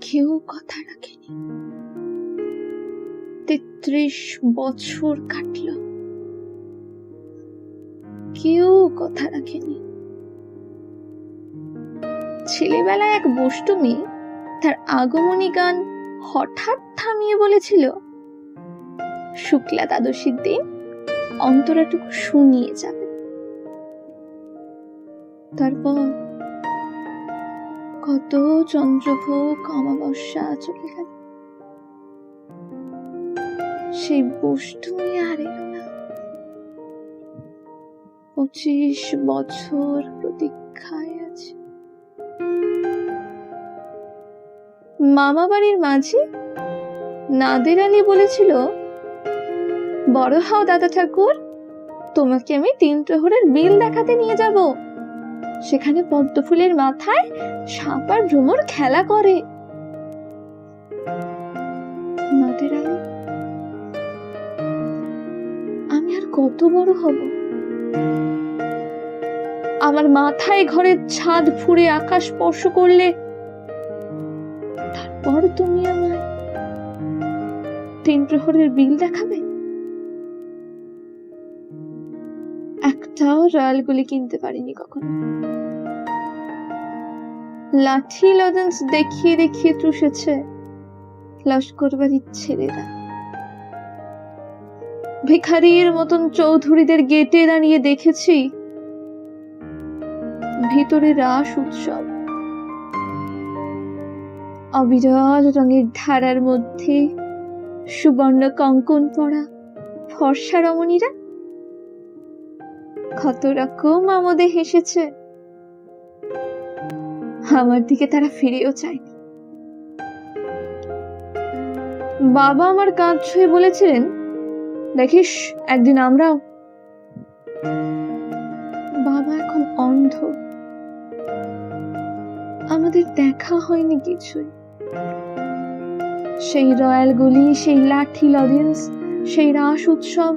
কেউ কথা রাখেনি। তেত্রিশ বছর কাটল। কেউ কথা রাখেনি। ছেলেবেলায় এক বষ্টু তার আগমনী গান হঠাৎ থামিয়ে বলেছিল, শুক্লা দ্বাদশীর দিন অন্তরাটুকু শুনিয়ে যাবে। তারপর কত চন্দ্রভোগ অমাবস্যা চলে গেল। সেই বস্তুই আর না। পঁচিশ বছর প্রতীক্ষায় আছে। মামা বাড়ির মাঝি নাদের আলী বলেছিল, বড় হও দাদা ঠাকুর, তোমাকে আমি তিন প্রহরের বিল দেখাতে নিয়ে যাব। সেখানে পদ্ম ফুলের মাথায় সাপ আর ভ্রমর খেলা করে। আমি আর কত বড় হব? আমার মাথায় ঘরের ছাদ ফুঁড়ে আকাশ স্পর্শ করলে তারপর তুমি আমায় তিন প্রহরের বিল দেখাবে? একটাও রয়্যালগুলি কিনতে পারিনি কখনো। লাঠি লজেন্স দেখিয়ে দেখিয়ে চুষেছে। লস্কর বাড়ির ছেলেরা। ভিখারির মতন চৌধুরীদের গেটে দাঁড়িয়ে দেখেছি। ভিতরে রাস উৎসব। অবিরল রঙের ধারার মধ্যে সুবর্ণ কঙ্কন পরা ফর্সা রমণীরা কত রকম আমোদে হেসেছে। আমার দিকে তারা ফিরেও চায়নি। বাবা আমার কাঁধ ছুঁয়ে বলেছিলেন, দেখিস, একদিন আমরাও। বাবা এখন অন্ধ। আমাদের দেখা হয়নি কিছুই। সেই রয়্যাল গলি, সেই লাঠি লজেন্স, সেই রাস উৎসব।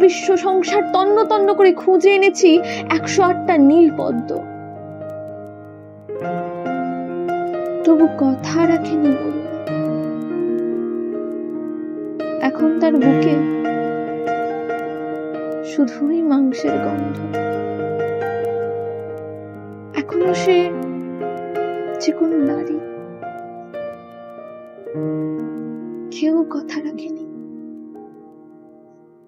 বিশ্ব সংসার তন্ন তন্ন করে খুঁজে এনেছি একশো আটটা নীল পদ্ম। তবু কথা রাখেনি এখন তার বুকে শুধুই মাংসের গন্ধ। এখনও সে যে কোনো নারী। কেউ কথা রাখেনি।